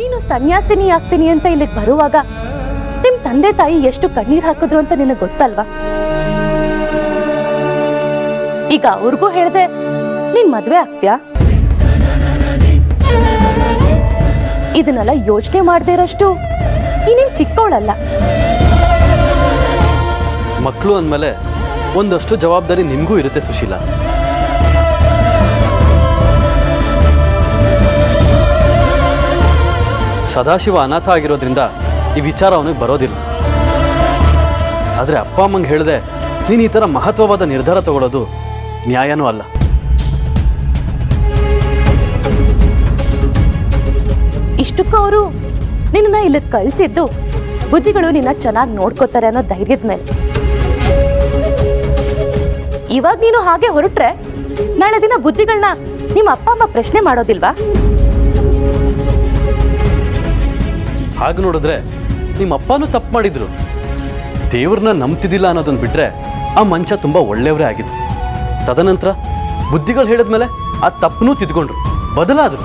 ನೀನು ಸನ್ಯಾಸಿನಿ ಆಗ್ತೀನಿ ಅಂತ ಇಲ್ಲಿಗೆ ಬರುವಾಗ ನಿಮ್ ತಂದೆ ತಾಯಿ ಎಷ್ಟು ಕಣ್ಣೀರ್ ಹಾಕಿದ್ರು ಅಂತ ನಿನಗೆ ಗೊತ್ತಲ್ವಾ? ಈಗ ಅವ್ರಿಗೂ ಹೇಳ್ದೆ, ನೀನ್ ಮದ್ವೆ ಆಗ್ತ್ಯಾ? ಇದನ್ನೆಲ್ಲ ಯೋಚನೆ ಮಾಡದೇ ಇರೋಷ್ಟು ನೀನೇನ್ ಚಿಕ್ಕವಳಲ್ಲ ಮಕ್ಕಳು ಅಂದ್ಮೇಲೆ ಒಂದಷ್ಟು ಜವಾಬ್ದಾರಿ ನಿಮಗೂ ಇರುತ್ತೆ ಸುಶೀಲ. ಸದಾಶಿವ ಅನಾಥ ಆಗಿರೋದ್ರಿಂದ ಈ ವಿಚಾರ ಅವನಿಗೆ ಬರೋದಿಲ್ಲ. ಆದರೆ ಅಪ್ಪ ಅಮ್ಮಂಗೆ ಹೇಳಿದೆ, ನೀನು ಈ ಥರ ಮಹತ್ವವಾದ ನಿರ್ಧಾರ ತಗೊಳ್ಳೋದು ನ್ಯಾಯನೂ ಅಲ್ಲ. ಇಷ್ಟಕ್ಕೂ ಅವರು ನಿನ್ನ ಇಲ್ಲಿ ಕಳಿಸಿದ್ದು ಬುದ್ಧಿಗಳು ನಿನ್ನ ಚೆನ್ನಾಗಿ ನೋಡ್ಕೋತಾರೆ ಅನ್ನೋ ಧೈರ್ಯದ ಮೇಲೆ. ಇವಾಗ ನೀನು ಹಾಗೆ ಹೊರಟ್ರೆ ನಾಳೆ ದಿನ ಬುದ್ಧಿಗಳನ್ನ ನಿಮ್ಮ ಅಪ್ಪ ಅಮ್ಮ ಪ್ರಶ್ನೆ ಮಾಡೋದಿಲ್ವಾ? ಹಾಗೆ ನೋಡಿದ್ರೆ ನಿಮ್ಮ ಅಪ್ಪನೂ ತಪ್ಪು ಮಾಡಿದ್ರು. ದೇವ್ರನ್ನ ನಂಬ್ತಿದ್ದಿಲ್ಲ ಅನ್ನೋದನ್ನು ಬಿಟ್ಟರೆ ಆ ಮಂಚ ತುಂಬ ಒಳ್ಳೆಯವರೇ ಆಗಿದ್ರು ತದನಂತರ ಬುದ್ಧಿಗಳು ಹೇಳಿದ್ಮೇಲೆ ಆ ತಪ್ಪನೂ ತಿದ್ಕೊಂಡ್ರು ಬದಲಾದರು.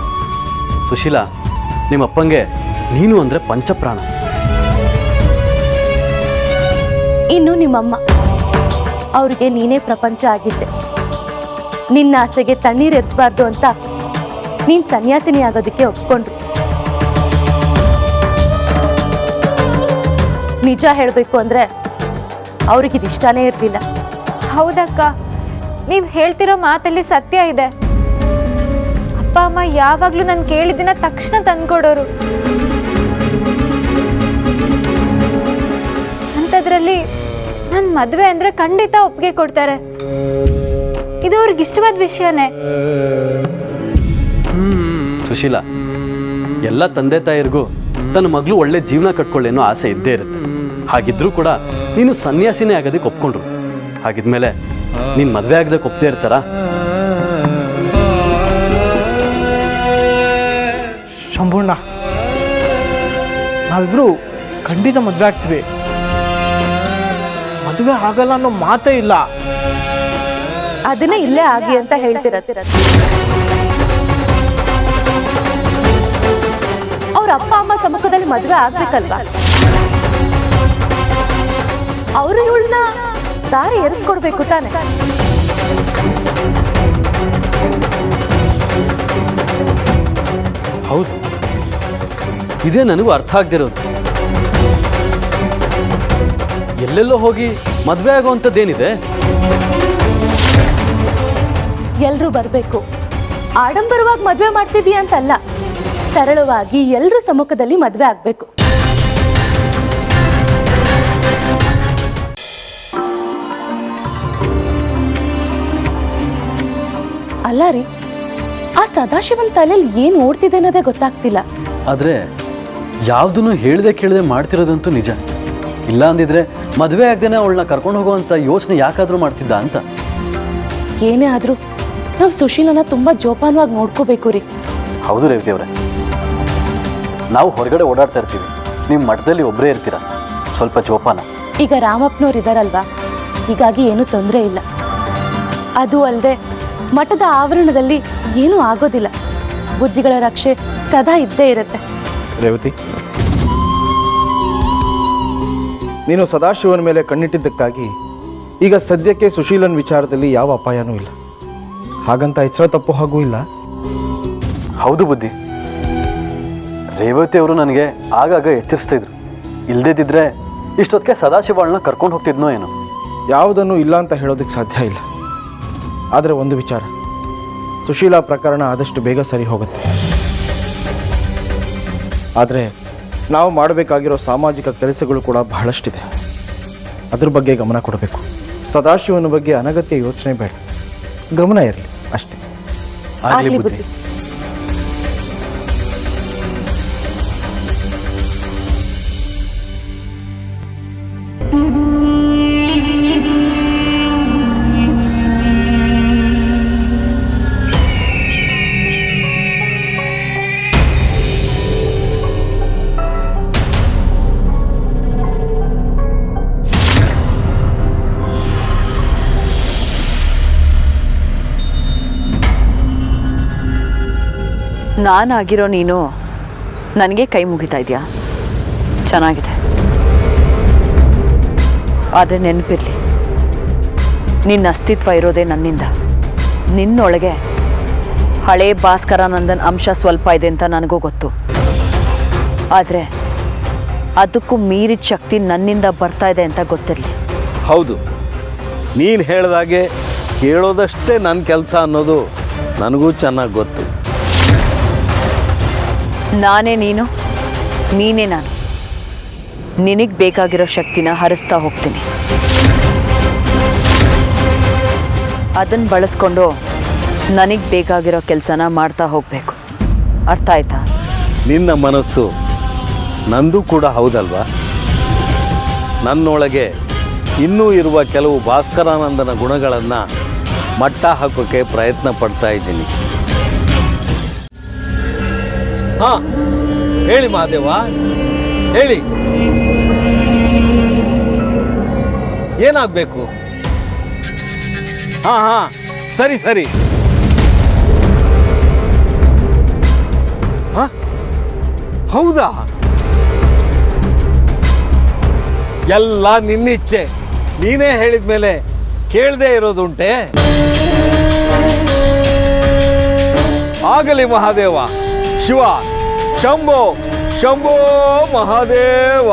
ಸುಶೀಲಾ, ನಿಮ್ಮ ಅಪ್ಪಂಗೆ ನೀನು ಅಂದರೆ ಪಂಚಪ್ರಾಣ. ಇನ್ನು ನಿಮ್ಮಮ್ಮ, ಅವ್ರಿಗೆ ನೀನೇ ಪ್ರಪಂಚ ಆಗಿದ್ದೆ. ನಿನ್ನ ಆಸೆಗೆ ತಣ್ಣೀರು ಎತ್ತಬಾರ್ದು ಅಂತ ನೀನು ಸನ್ಯಾಸಿನಿ ಆಗೋದಕ್ಕೆ ಒಪ್ಕೊಂಡ್ರು. ನಿಜ ಹೇಳಬೇಕು ಅಂದ್ರೆ ಅವ್ರಿಗಿದು ಇಷ್ಟನೇ ಇರಲಿಲ್ಲ. ಹೌದಕ್ಕ ನೀವು ಹೇಳ್ತಿರೋ ಮಾತಲ್ಲಿ ಸತ್ಯ ಇದೆ. ಅಪ್ಪ ಅಮ್ಮ ಯಾವಾಗಲೂ ನಾನು ಕೇಳಿದ್ದಿನ ತಕ್ಷಣ ತಂದ್ಕೊಡೋರು. ಅಂಥದ್ರಲ್ಲಿ ನನ್ನ ಮದುವೆ ಅಂದರೆ ಖಂಡಿತ ಒಪ್ಪಿಗೆ ಕೊಡ್ತಾರೆ. ಇದು ಅವ್ರಿಗೆ ಇಷ್ಟವಾದ ವಿಷಯನೇ. ಸುಶೀಲಾ ಎಲ್ಲ ತಂದೆ ತಾಯಿರಿಗೂ ತನ್ನ ಮಗಳು ಒಳ್ಳೆ ಜೀವನ ಕಟ್ಕೊಳ್ಳಿ ಅನ್ನೋ ಆಸೆ ಇದ್ದೇ ಇರುತ್ತೆ. ಹಾಗಿದ್ರೂ ಕೂಡ ನೀನು ಸನ್ಯಾಸಿನೇ ಆಗೋದಕ್ಕೆ ಒಪ್ಕೊಂಡ್ರು ಹಾಗಿದ್ಮೇಲೆ ನೀನು ಮದುವೆ ಆಗದಕ್ಕೆ ಒಪ್ತೇ ಇರ್ತಾರಾ? ಶಂಭುಣ್ಣ ನಾವಿಬ್ರು ಖಂಡಿತ ಮದುವೆ ಆಗ್ತೀವಿ. ಮದುವೆ ಆಗಲ್ಲ ಅನ್ನೋ ಮಾತೇ ಇಲ್ಲ. ಅದನ್ನೇ ಇಲ್ಲೇ ಆಗಿ ಅಂತ ಹೇಳ್ತಿರತ್ತಿರ ಅವ್ರ ಅಪ್ಪ ಅಮ್ಮ ಸಮ್ಮುಖದಲ್ಲಿ ಮದುವೆ ಆಗ್ಬೇಕಲ್ವಾ? ಅವರು ಇವಳನ್ನ ದಾರಿ ಎರೆಸ್ಕೊಡ್ಬೇಕು ತಾನೆ. ಹೌದು. ಇದೇ ನನಗೂ ಅರ್ಥ ಆಗದಿರೋದು. ಎಲ್ಲೆಲ್ಲೋ ಹೋಗಿ ಮದುವೆ ಆಗುವಂಥದ್ದೇನಿದೆ? ಎಲ್ಲರೂ ಬರಬೇಕು. ಆಡಂಬರವಾಗಿ ಮದುವೆ ಮಾಡ್ತಿದ್ದೀಯ ಅಂತಲ್ಲ ಸರಳವಾಗಿ ಎಲ್ಲರೂ ಸಮ್ಮುಖದಲ್ಲಿ ಮದುವೆ ಆಗಬೇಕು. ಅಲ್ಲ ರೀ ಆ ಸದಾಶಿವನ್ ತಲೆಯಲ್ಲಿ ಏನು ಓಡ್ತಿದೆ ಅನ್ನೋದೇ ಗೊತ್ತಾಗ್ತಿಲ್ಲ. ಆದರೆ ಯಾವುದನ್ನು ಹೇಳ್ದೆ ಕೇಳದೆ ಮಾಡ್ತಿರೋದಂತೂ ನಿಜ. ಇಲ್ಲ ಅಂದಿದ್ರೆ ಮದುವೆ ಆಗದೇನೆ ಅವಳನ್ನ ಕರ್ಕೊಂಡು ಹೋಗುವಂಥ ಯೋಚನೆ ಯಾಕಾದರೂ ಮಾಡ್ತಿದ್ದ ಅಂತ. ಏನೇ ಆದ್ರೂ ನಾವು ಸುಶೀಲನ ತುಂಬಾ ಜೋಪಾನವಾಗಿ ನೋಡ್ಕೋಬೇಕು ರೀ. ಹೌದು ರೇವತಿ ಅವರೇ ನಾವು ಹೊರಗಡೆ ಓಡಾಡ್ತಾ ಇರ್ತೀವಿ. ನಿಮ್ಮ ಮಠದಲ್ಲಿ ಒಬ್ಬರೇ ಇರ್ತೀರ? ಸ್ವಲ್ಪ ಜೋಪಾನ. ಈಗ ರಾಮಪ್ಪನವ್ರು ಇದಾರಲ್ವಾ? ಹೀಗಾಗಿ ಏನೂ ತೊಂದರೆ ಇಲ್ಲ. ಅದು ಅಲ್ಲದೆ ಮಠದ ಆವರಣದಲ್ಲಿ ಏನೂ ಆಗೋದಿಲ್ಲ. ಬುದ್ಧಿಗಳ ರಕ್ಷೆ ಸದಾ ಇದ್ದೇ ಇರುತ್ತೆ. ರೇವತಿ ನೀನು ಸದಾಶಿವನ ಮೇಲೆ ಕಣ್ಣಿಟ್ಟಿದ್ದಕ್ಕಾಗಿ ಈಗ ಸದ್ಯಕ್ಕೆ ಸುಶೀಲನ್ ವಿಚಾರದಲ್ಲಿ ಯಾವ ಅಪಾಯನೂ ಇಲ್ಲ. ಹಾಗಂತ ಎಚ್ಚರ ತಪ್ಪು ಹಾಗೂ ಇಲ್ಲ. ಹೌದು ಬುದ್ಧಿ. ರೇವತಿ ಅವರು ನನಗೆ ಆಗಾಗ ಎಚ್ಚರಿಸ್ತಾ ಇದ್ರು. ಇಲ್ದಿದ್ರೆ ಇಷ್ಟೊತ್ತಿಗೆ ಸದಾಶಿವಳನ್ನ ಕರ್ಕೊಂಡು ಹೋಗ್ತಿದ್ನೋ ಏನೋ. ಯಾವುದನ್ನು ಇಲ್ಲ ಅಂತ ಹೇಳೋದಕ್ಕೆ ಸಾಧ್ಯ ಇಲ್ಲ. ಆದರೆ ಒಂದು ವಿಚಾರ. ಸುಶೀಲಾ ಪ್ರಕರಣ ಆದಷ್ಟು ಬೇಗ ಸರಿ ಹೋಗುತ್ತೆ. ಆದರೆ ನಾವು ಮಾಡಬೇಕಾಗಿರೋ ಸಾಮಾಜಿಕ ಕೆಲಸಗಳು ಕೂಡ ಬಹಳಷ್ಟಿದೆ. ಅದ್ರ ಬಗ್ಗೆ ಗಮನ ಕೊಡಬೇಕು. ಸದಾಶಿವನ ಬಗ್ಗೆ ಅನಗತ್ಯ ಯೋಚನೆ ಬೇಡ. ಗಮನ ಇರಲಿ ಅಷ್ಟೇ. ಆಗಲಿ ಆಗ್ಲಿ ಬುದ್ಧಿ. ನಾನಾಗಿರೋ ನೀನು ನನಗೆ ಕೈ ಮುಗಿತಾ ಇದೆಯಾ? ಚೆನ್ನಾಗಿದೆ. ಆದರೆ ನೆನಪಿರಲಿ, ನಿನ್ನ ಅಸ್ತಿತ್ವ ಇರೋದೇ ನನ್ನಿಂದ. ನಿನ್ನೊಳಗೆ ಹಳೇ ಭಾಸ್ಕರಾನಂದನ್ ಅಂಶ ಸ್ವಲ್ಪ ಇದೆ ಅಂತ ನನಗೂ ಗೊತ್ತು. ಆದರೆ ಅದಕ್ಕೂ ಮೀರಿದ ಶಕ್ತಿ ನನ್ನಿಂದ ಬರ್ತಾ ಇದೆ ಅಂತ ಗೊತ್ತಿರಲಿ. ಹೌದು, ನೀನು ಹೇಳ್ದಾಗೆ ಕೇಳೋದಷ್ಟೇ ನನ್ನ ಕೆಲಸ ಅನ್ನೋದು ನನಗೂ ಚೆನ್ನಾಗಿ ಗೊತ್ತು. ನಾನೇ ನೀನು, ನೀನೇ ನಾನು. ನಿನಗೆ ಬೇಕಾಗಿರೋ ಶಕ್ತಿನ ಹರಿಸ್ತಾ ಹೋಗ್ತೀನಿ. ಅದನ್ನು ಬಳಸ್ಕೊಂಡು ನನಗೆ ಬೇಕಾಗಿರೋ ಕೆಲಸನ ಮಾಡ್ತಾ ಹೋಗಬೇಕು. ಅರ್ಥ ಆಯ್ತಾ? ನಿನ್ನ ಮನಸ್ಸು ನಂದು ಕೂಡ ಹೌದಲ್ವಾ? ನನ್ನೊಳಗೆ ಇನ್ನೂ ಇರುವ ಕೆಲವು ಭಾಸ್ಕರಾನಂದನ ಗುಣಗಳನ್ನು ಮಟ್ಟ ಹಾಕೋಕ್ಕೆ ಪ್ರಯತ್ನ ಪಡ್ತಾ ಇದ್ದೀನಿ. ಹಾ ಹೇಳಿ ಮಹಾದೇವ ಹೇಳಿ. ಏನಾಗಬೇಕು? ಹಾ ಹಾ ಸರಿ ಸರಿ. ಹಾ ಹೌದಾ? ಎಲ್ಲ ನಿನ್ನಿಚ್ಛೆ. ನೀನೇ ಹೇಳಿದ ಮೇಲೆ ಕೇಳದೆ ಇರೋದುಂಟೆ? ಆಗಲಿ ಮಹಾದೇವ. ಶಿವ, ಶಂಭೋ ಶಂಭೋ ಮಹಾದೇವ.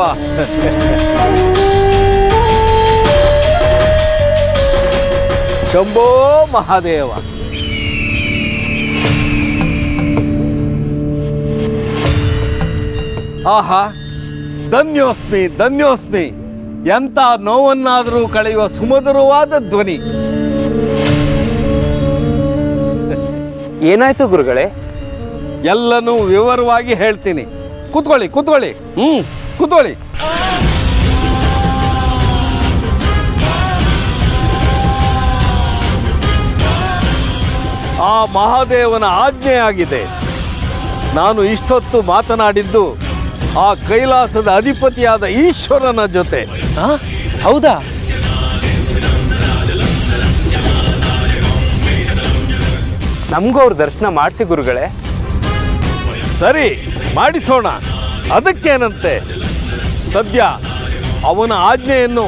ಶಂಭೋ ಮಹಾದೇವ. ಆಹಾ, ಧನ್ಯೋಸ್ಮಿ ಧನ್ಯೋಸ್ಮಿ. ಎಂಥ ನೋವನ್ನಾದರೂ ಕಳೆಯುವ ಸುಮಧುರವಾದ ಧ್ವನಿ. ಏನಾಯ್ತು ಗುರುಗಳೇ? ಎಲ್ಲನೂ ವಿವರವಾಗಿ ಹೇಳ್ತೀನಿ. ಕೂತ್ಕೊಳ್ಳಿ ಕೂತ್ಕೊಳ್ಳಿ. ಹ್ಮ್ ಕೂತ್ಕೊಳ್ಳಿ. ಆ ಮಹಾದೇವನ ಆಜ್ಞೆಯಾಗಿದೆ ನಾನು ಇಷ್ಟೊತ್ತು ಮಾತನಾಡಿದ್ದು ಆ ಕೈಲಾಸದ ಅಧಿಪತಿಯಾದ ಈಶ್ವರನ ಜೊತೆ. ಹೌದಾ? ನಮಗೂ ಅವ್ರ ದರ್ಶನ ಮಾಡಿಸಿ ಗುರುಗಳೇ. ಸರಿ ಮಾಡಿಸೋಣ. ಅದಕ್ಕೇನಂತೆ? ಸದ್ಯ ಅವನ ಆಜ್ಞೆಯನ್ನು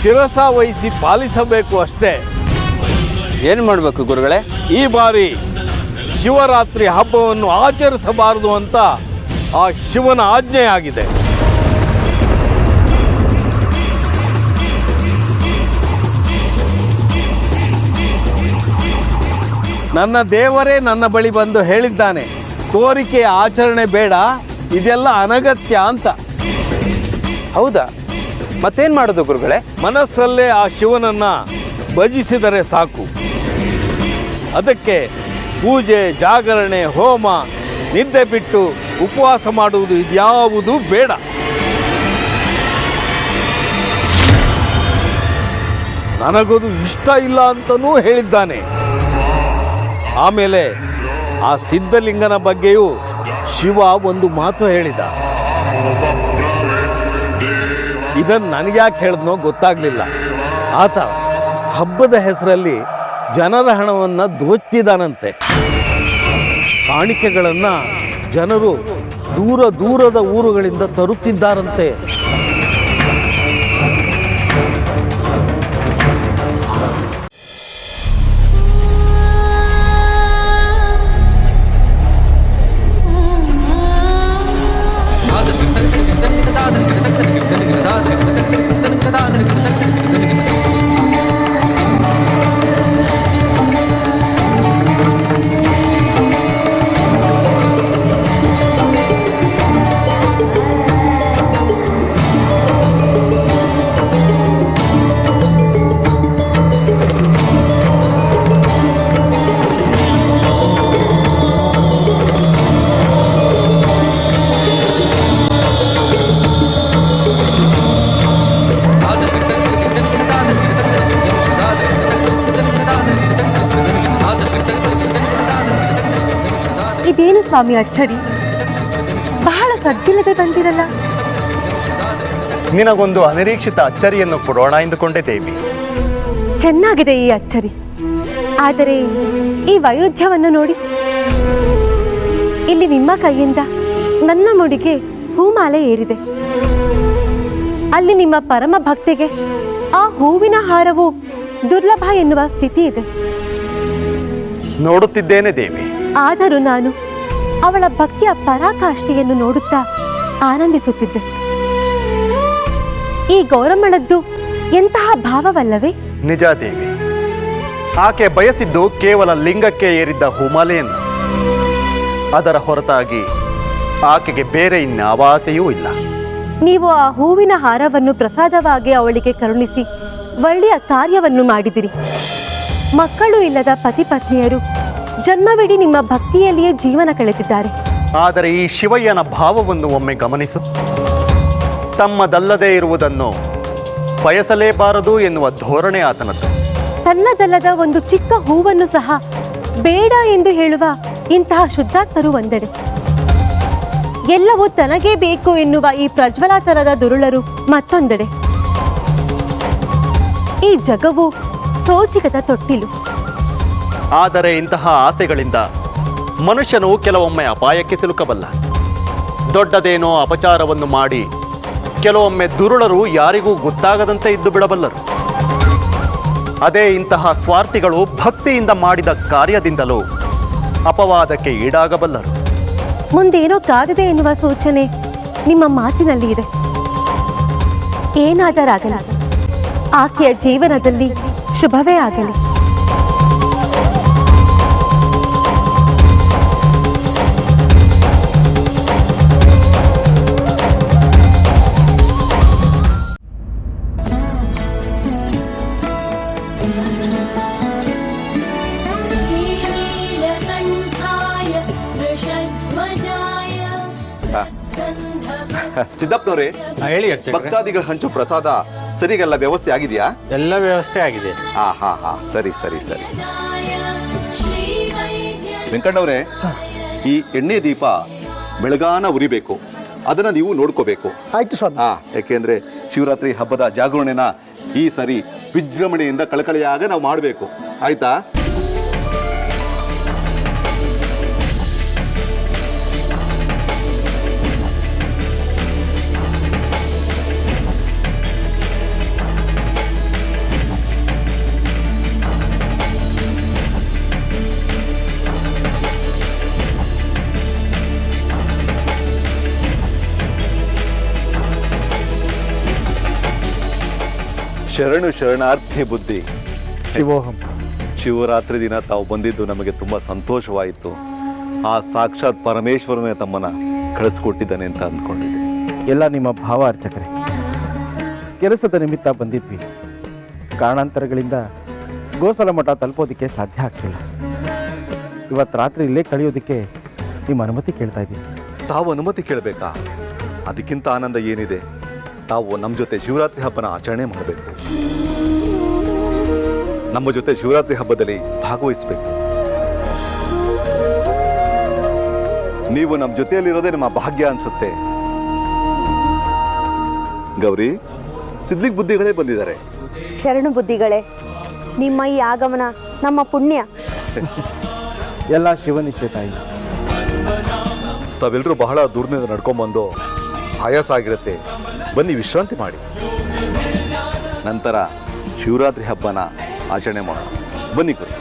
ಶಿರಸ ವಹಿಸಿ ಪಾಲಿಸಬೇಕು ಅಷ್ಟೇ. ಏನು ಮಾಡಬೇಕು ಗುರುಗಳೇ? ಈ ಬಾರಿ ಶಿವರಾತ್ರಿ ಹಬ್ಬವನ್ನು ಆಚರಿಸಬಾರದು ಅಂತ ಆ ಶಿವನ ಆಜ್ಞೆಯಾಗಿದೆ ನನ್ನ ದೇವರೇ ನನ್ನ ಬಳಿ ಬಂದು ಹೇಳಿದ್ದಾನೆ. ಕೋರಿಕೆಯ ಆಚರಣೆ ಬೇಡ, ಇದೆಲ್ಲ ಅನಗತ್ಯ ಅಂತ. ಹೌದಾ? ಮತ್ತೇನು ಮಾಡೋದು ಗುರುಗಳೇ? ಮನಸ್ಸಲ್ಲೇ ಆ ಶಿವನನ್ನು ಭಜಿಸಿದರೆ ಸಾಕು. ಅದಕ್ಕೆ ಪೂಜೆ, ಜಾಗರಣೆ, ಹೋಮ, ನಿದ್ದೆ ಬಿಟ್ಟು ಉಪವಾಸ ಮಾಡುವುದು ಇದ್ಯಾವುದು ಬೇಡ. ನನಗದು ಇಷ್ಟ ಇಲ್ಲ ಅಂತನೂ ಹೇಳಿದ್ದಾನೆ. ಆಮೇಲೆ ಆ ಸಿದ್ಧಲಿಂಗನ ಬಗ್ಗೆಯೂ ಶಿವ ಒಂದು ಮಾತು ಹೇಳಿದ. ಇದನ್ನು ನನಗ್ಯಾಕೆ ಹೇಳಿದ್ನೋ ಗೊತ್ತಾಗಲಿಲ್ಲ. ಆತ ಹಬ್ಬದ ಹೆಸರಲ್ಲಿ ಜನರ ಹಣವನ್ನು ದೋಚ್ತಿದ್ದಾನಂತೆ ಕಾಣಿಕೆಗಳನ್ನು ಜನರು ದೂರ ದೂರದ ಊರುಗಳಿಂದ ತರುತ್ತಿದ್ದಾರಂತೆ. ಸ್ವಾಮಿ ಅಚ್ಚರಿ ಬಹಳ ಸದ್ದಿಲ್ಲದೆ ಬಂದಿರಲ್ಲ? ನಿನಗೊಂದು ಅನಿರೀಕ್ಷಿತ ಅಚ್ಚರಿಯನ್ನು ಕೊಡೋಣ ಎಂದುಕೊಂಡೆ ದೇವಿ. ಚೆನ್ನಾಗಿದೆ ಈ ಅಚ್ಚರಿ. ಆದರೆ ಈ ವೈರುಧ್ಯವನ್ನು ನೋಡಿ. ಇಲ್ಲಿ ನಿಮ್ಮ ಕೈಯಿಂದ ನನ್ನ ಮುಡಿಗೆ ಹೂಮಾಲೆ ಏರಿದೆ. ಅಲ್ಲಿ ನಿಮ್ಮ ಪರಮ ಭಕ್ತಿಗೆ ಆ ಹೂವಿನ ಹಾರವು ದುರ್ಲಭ ಎನ್ನುವ ಸ್ಥಿತಿ ಇದೆ. ನೋಡುತ್ತಿದ್ದೇನೆ ದೇವಿ. ಆದರೂ ನಾನು ಅವಳ ಭಕ್ತಿಯ ಪರಾಕಾಷ್ಠೆಯನ್ನು ನೋಡುತ್ತಾ ಆನಂದಿಸುತ್ತಿದ್ದೆ. ಈ ಗೌರಮ್ಮಳದ್ದು ಎಂತಹ ಭಾವವಲ್ಲವೇ? ನಿಜ ದೇವಿ. ಆಕೆ ಬಯಸಿದ್ದು ಕೇವಲ ಲಿಂಗಕ್ಕೆ ಏರಿದ್ದ ಹುಮಾಲೆಯನ್ನು ಅದರ ಹೊರತಾಗಿ ಆಕೆಗೆ ಬೇರೆ ಇನ್ನ ಆಸೆಯೂ ಇಲ್ಲ. ನೀವು ಆ ಹೂವಿನ ಹಾರವನ್ನು ಪ್ರಸಾದವಾಗಿ ಅವಳಿಗೆ ಕರುಣಿಸಿ ಒಳ್ಳೆಯ ಕಾರ್ಯವನ್ನು ಮಾಡಿದಿರಿ. ಮಕ್ಕಳು ಇಲ್ಲದ ಪತಿ ಪತ್ನಿಯರು ಜನ್ಮವಿಡೀ ನಿಮ್ಮ ಭಕ್ತಿಯಲ್ಲಿಯೇ ಜೀವನ ಕಳೆದಿದ್ದಾರೆ. ಆದರೆ ಈ ಶಿವಯ್ಯನ ಭಾವವನ್ನು ಒಮ್ಮೆ ಗಮನಿಸು. ತಮ್ಮದಲ್ಲದೇ ಇರುವುದನ್ನು ಬಯಸಲೇಬಾರದು ಎನ್ನುವ ಧೋರಣೆ ಆತನದ್ದು. ತನ್ನದಲ್ಲದ ಒಂದು ಚಿಕ್ಕ ಹೂವನ್ನು ಸಹ ಬೇಡ ಎಂದು ಹೇಳುವ ಇಂತಹ ಶುದ್ಧಾತ್ಮರು ಒಂದೆಡೆ. ಎಲ್ಲವೂ ತನಗೇ ಬೇಕು ಎನ್ನುವ ಈ ಪ್ರಜ್ವಲಾತರದ ದುರುಳರು ಮತ್ತೊಂದೆಡೆ. ಈ ಜಗವು ಸೋಚಿಗದ ತೊಟ್ಟಿಲು. ಆದರೆ ಇಂತಹ ಆಸೆಗಳಿಂದ ಮನುಷ್ಯನು ಕೆಲವೊಮ್ಮೆ ಅಪಾಯಕ್ಕೆ ಸಿಲುಕಬಲ್ಲ. ದೊಡ್ಡದೇನೋ ಅಪಚಾರವನ್ನು ಮಾಡಿ ಕೆಲವೊಮ್ಮೆ ದುರುಳರು ಯಾರಿಗೂ ಗೊತ್ತಾಗದಂತೆ ಇದ್ದು ಬಿಡಬಲ್ಲರು. ಅದೇ ಇಂತಹ ಸ್ವಾರ್ಥಿಗಳು ಭಕ್ತಿಯಿಂದ ಮಾಡಿದ ಕಾರ್ಯದಿಂದಲೂ ಅಪವಾದಕ್ಕೆ ಈಡಾಗಬಲ್ಲರು. ಮುಂದೇನೋ ಕಾದಿದೆ ಎನ್ನುವ ಸೂಚನೆ ನಿಮ್ಮ ಮಾತಿನಲ್ಲಿ ಇದೆ. ಏನಾದರಾಗಲಿ, ಆಕೆಯ ಜೀವನದಲ್ಲಿ ಶುಭವೇ ಆಗಲಿ. ಸಿದ್ದಪ್ಪನವರೇ ಹೇಳಿ ಭಕ್ತಾದಿಗಳು ಹಂಚು ಪ್ರಸಾದ ಸರಿಗೆಲ್ಲ ವ್ಯವಸ್ಥೆ ಆಗಿದೆಯಾ? ಎಲ್ಲ ವ್ಯವಸ್ಥೆ ಆಗಿದೆ. ಹಾ ಹಾ ಹಾ. ಸರಿ ಸರಿ ಸರಿ. ವೆಂಕಣ್ಣವ್ರೆ ಈ ಎಣ್ಣೆ ದೀಪ ಬೆಳಗಾನ ಉರಿಬೇಕು. ಅದನ್ನ ನೀವು ನೋಡ್ಕೋಬೇಕು. ಆಯ್ತು ಸರ್ ಹಾ ಯಾಕೆಂದ್ರೆ ಶಿವರಾತ್ರಿ ಹಬ್ಬದ ಜಾಗರಣೆನ ಈ ಸರಿ ವಿಜೃಂಭಣೆಯಿಂದ ಕಳಕಳಿಯಾಗ ನಾವು ಮಾಡಬೇಕು. ಆಯ್ತಾ? ಶರಣು ಶರಣಾರ್ಥಿ ಬುದ್ಧಿ. ಶಿವೋಹಂ. ಶಿವರಾತ್ರಿ ದಿನ ತಾವು ಬಂದಿದ್ದು ನಮಗೆ ತುಂಬ ಸಂತೋಷವಾಯಿತು. ಆ ಸಾಕ್ಷಾತ್ ಪರಮೇಶ್ವರನೇ ತಮ್ಮನ ಕಳಿಸ್ಕೊಟ್ಟಿದ್ದಾನೆ ಅಂತ ಅಂದ್ಕೊಂಡಿದ್ದೆ. ಎಲ್ಲ ನಿಮ್ಮ ಭಾವ ಅರ್ಚಕರೇ ಕೆಲಸದ ನಿಮಿತ್ತ ಬಂದಿದ್ವಿ. ಕಾರಣಾಂತರಗಳಿಂದ ಗೋಸಲ ಮಠ ತಲುಪೋದಕ್ಕೆ ಸಾಧ್ಯ ಆಗ್ತಿಲ್ಲ ಇವತ್ತು ರಾತ್ರಿ ಇಲ್ಲೇ ಕಳೆಯೋದಕ್ಕೆ ನಿಮ್ಮ ಅನುಮತಿ ಕೇಳ್ತಾ ಇದ್ದೀನಿ. ತಾವು ಅನುಮತಿ ಕೇಳಬೇಕಾ? ಅದಕ್ಕಿಂತ ಆನಂದ ಏನಿದೆ? ತಾವು ನಮ್ಮ ಜೊತೆ ಶಿವರಾತ್ರಿ ಹಬ್ಬನ ಆಚರಣೆ ಮಾಡಬೇಕು. ನಮ್ಮ ಜೊತೆ ಶಿವರಾತ್ರಿ ಹಬ್ಬದಲ್ಲಿ ಭಾಗವಹಿಸಬೇಕು. ನೀವು ನಮ್ಮ ಜೊತೆಯಲ್ಲಿರೋದೇ ನಮ್ಮ ಭಾಗ್ಯ ಅನ್ಸುತ್ತೆ. ಗೌರಿ ಸಿದ್ಲಿಕ್ ಬುದ್ಧಿಗಳೇ ಬಂದಿದ್ದಾರೆ. ಶರಣು ಬುದ್ಧಿಗಳೇ ನಿಮ್ಮ ಈ ಆಗಮನ ನಮ್ಮ ಪುಣ್ಯ. ಎಲ್ಲ ಶಿವನಿಚ್ಛೆ ತಾಯಿ ತಾವೆಲ್ಲರೂ ಬಹಳ ದೂರದಿಂದ ನಡ್ಕೊಂಬಂದು ಆಯಾಸ ಆಗಿರುತ್ತೆ ಬನ್ನಿ ವಿಶ್ರಾಂತಿ ಮಾಡಿ. ನಂತರ ಶಿವರಾತ್ರಿ ಹಬ್ಬನ ಆಚರಣೆ ಮಾಡೋಣ. ಬನ್ನಿ ಗುರು.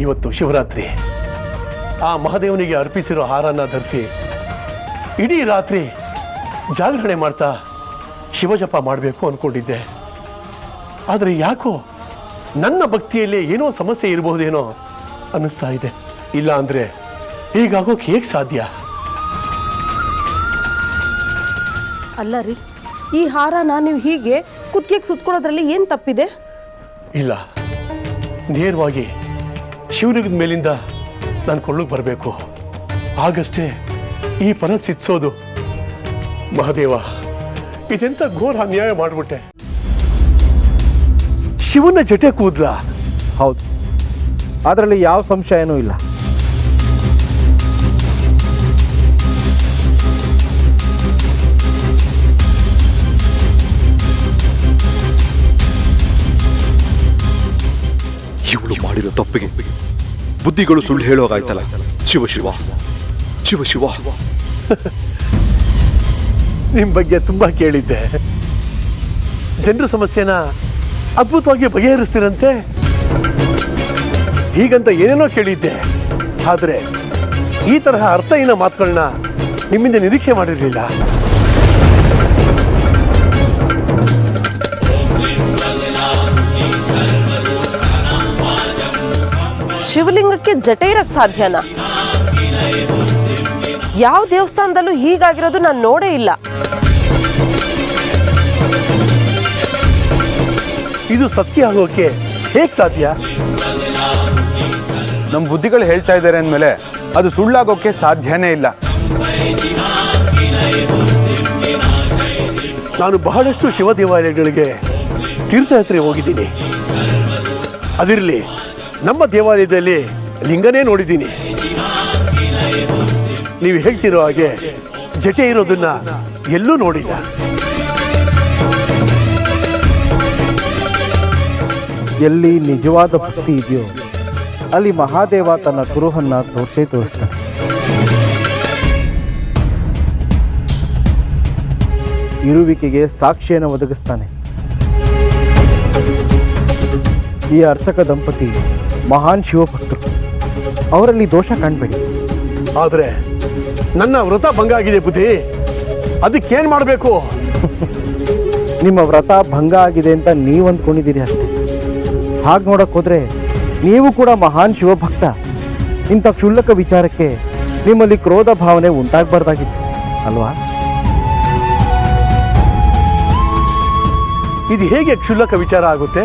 ಇವತ್ತು ಶಿವರಾತ್ರಿ. ಆ ಮಹಾದೇವನಿಗೆ ಅರ್ಪಿಸಿರೋ ಹಾರನ್ನ ಧರಿಸಿ ಇಡೀ ರಾತ್ರಿ ಜಾಗರಣೆ ಮಾಡ್ತಾ ಶಿವಜಪ ಮಾಡಬೇಕು ಅಂದ್ಕೊಂಡಿದ್ದೆ ಆದರೆ ಯಾಕೋ ನನ್ನ ಭಕ್ತಿಯಲ್ಲಿ ಏನೋ ಸಮಸ್ಯೆ ಇರಬಹುದೇನೋ ಅನ್ನಿಸ್ತಾ ಇದೆ. ಇಲ್ಲ ಅಂದರೆ ಹೀಗಾಗೋಕೆ ಹೇಗೆ ಸಾಧ್ಯ? ಅಲ್ಲ ರೀ ಈ ಹಾರನ ನೀವು ಹೀಗೆ ಕುತ್ತಿಗೆಗೆ ಸುತ್ಕೊಳ್ಳೋದ್ರಲ್ಲಿ ಏನು ತಪ್ಪಿದೆ? ಇಲ್ಲ ನೇರವಾಗಿ ಶಿವಲಿಂಗದ ಮೇಲಿಂದ ನಾನು ಕೊಳ್ಳಕ್ಕೆ ಬರಬೇಕು. ಆಗಷ್ಟೇ ಈ ಫಲ ಸಿದ್ಸೋದು ಮಹಾದೇವ. ಇದೆಂತ ಘೋರ ಅನ್ಯಾಯ ಮಾಡಿಬಿಟ್ಟೆ. ಶಿವನ ಜೊತೆ ಕೂದ್ಲ? ಹೌದು. ಅದರಲ್ಲಿ ಯಾವ ಸಂಶಯನೂ ಇಲ್ಲ. ಇವಳು ಮಾಡಿರೋ ತಪ್ಪಿಗೆ ಬುದ್ಧಿಗಳು ಸುಳ್ಳು ಹೇಳೋಗಾಯ್ತಲ್ಲ ಶಿವ ಶಿವ. ಶಿವ ಶಿವ. ನಿಮ್ಮ ಬಗ್ಗೆ ತುಂಬ ಕೇಳಿದ್ದೆ. ಜನರ ಸಮಸ್ಯೆನ ಅದ್ಭುತವಾಗಿ ಬಗೆಹರಿಸ್ತೀರಂತೆ? ಹೀಗಂತ ಏನೇನೋ ಕೇಳಿದ್ದೆ. ಆದರೆ ಈ ತರಹ ಅರ್ಥಹೀನ ಮಾತುಗಳನ್ನ ನಿಮ್ಮಿಂದ ನಿರೀಕ್ಷೆ ಮಾಡಿರಲಿಲ್ಲ. ಶಿವಲಿಂಗಕ್ಕೆ ಜಟೆ ಇರಕ್ ಸಾಧ್ಯನಾ? ಯಾವ ದೇವಸ್ಥಾನದಲ್ಲೂ ಹೀಗಾಗಿರೋದು ನಾನು ನೋಡೇ ಇಲ್ಲ. ಇದು ಸತ್ಯ ಆಗೋಕೆ ಹೇಗೆ ಸಾಧ್ಯ? ನಮ್ಮ ಬುದ್ಧಿಗಳು ಹೇಳ್ತಾ ಇದ್ದಾರೆ ಅಂದಮೇಲೆ ಅದು ಸುಳ್ಳಾಗೋಕ್ಕೆ ಸಾಧ್ಯನೇ ಇಲ್ಲ. ನಾನು ಬಹಳಷ್ಟು ಶಿವ ದೇವಾಲಯಗಳಿಗೆ ತೀರ್ಥಯಾತ್ರೆ ಹೋಗಿದ್ದೀನಿ. ಅದಿರಲಿ, ನಮ್ಮ ದೇವಾಲಯದಲ್ಲಿ ಲಿಂಗನೇ ನೋಡಿದ್ದೀನಿ. ನೀವು ಹೇಳ್ತಿರೋ ಹಾಗೆ ಜಟೆ ಇರೋದನ್ನ ಎಲ್ಲೂ ನೋಡಿಲ್ಲ. ಎಲ್ಲಿ ನಿಜವಾದ ಭಕ್ತಿ ಇದೆಯೋ, ಅಲ್ಲಿ ಮಹಾದೇವ ತನ್ನ ಕುರುಹನ್ನ ತೋರಿಸೇ ತೋರಿಸ್ತಾನೆ. ಇರುವಿಕೆಗೆ ಸಾಕ್ಷಿಯನ್ನು ಒದಗಿಸ್ತಾನೆ. ಈ ಅರ್ಚಕ ದಂಪತಿ ಮಹಾನ್ ಶಿವಭಕ್ತರು. ಅವರಲ್ಲಿ ದೋಷ ಕಾಣಬೇಡಿ. ಆದರೆ ನನ್ನ ವ್ರತ ಭಂಗ ಆಗಿದೆ ಬುದ್ಧಿ. ಅದಕ್ಕೇನು ಮಾಡಬೇಕು? ನಿಮ್ಮ ವ್ರತ ಭಂಗ ಆಗಿದೆ ಅಂತ ನೀವು ಅಂದ್ಕೊಂಡಿದ್ದೀರಿ ಅಷ್ಟೇ. ಹಾಗೆ ನೋಡಕ್ಕೆ ಹೋದ್ರೆ ನೀವು ಕೂಡ ಮಹಾನ್ ಶಿವಭಕ್ತ. ಇಂಥ ಕ್ಷುಲ್ಲಕ ವಿಚಾರಕ್ಕೆ ನಿಮ್ಮಲ್ಲಿ ಕ್ರೋಧ ಭಾವನೆ ಉಂಟಾಗಬಾರ್ದಾಗಿತ್ತು ಅಲ್ವಾ? ಇದು ಹೇಗೆ ಕ್ಷುಲ್ಲಕ ವಿಚಾರ ಆಗುತ್ತೆ?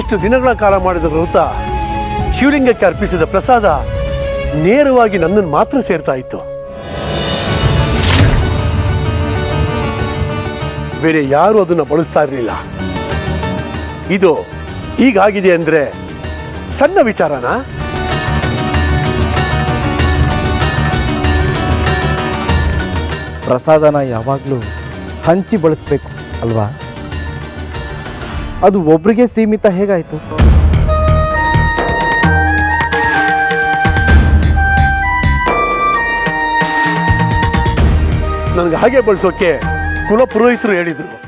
ಇಷ್ಟು ದಿನಗಳ ಕಾಲ ಮಾಡಿದ ವ್ರತ ಶಿವಲಿಂಗಕ್ಕೆ ಅರ್ಪಿಸಿದ ಪ್ರಸಾದ ನೇರವಾಗಿ ನನ್ನನ್ನು ಮಾತ್ರ ಸೇರ್ತಾ ಇತ್ತು. ಬೇರೆ ಯಾರು ಅದನ್ನು ಬಳಸ್ತಾ ಇರಲಿಲ್ಲ. ಇದು ಹೀಗಾಗಿದೆ ಅಂದರೆ ಸಣ್ಣ ವಿಚಾರನಾ? ಪ್ರಸಾದನ ಯಾವಾಗಲೂ ಹಂಚಿ ಬಳಸಬೇಕು ಅಲ್ವಾ? ಅದು ಒಬ್ರಿಗೆ ಸೀಮಿತ ಹೇಗಾಯಿತು? ನನಗೆ ಹಾಗೆ ಬಳಸೋಕೆ ಕುಲ ಪುರೋಹಿತರು ಹೇಳಿದ್ರು.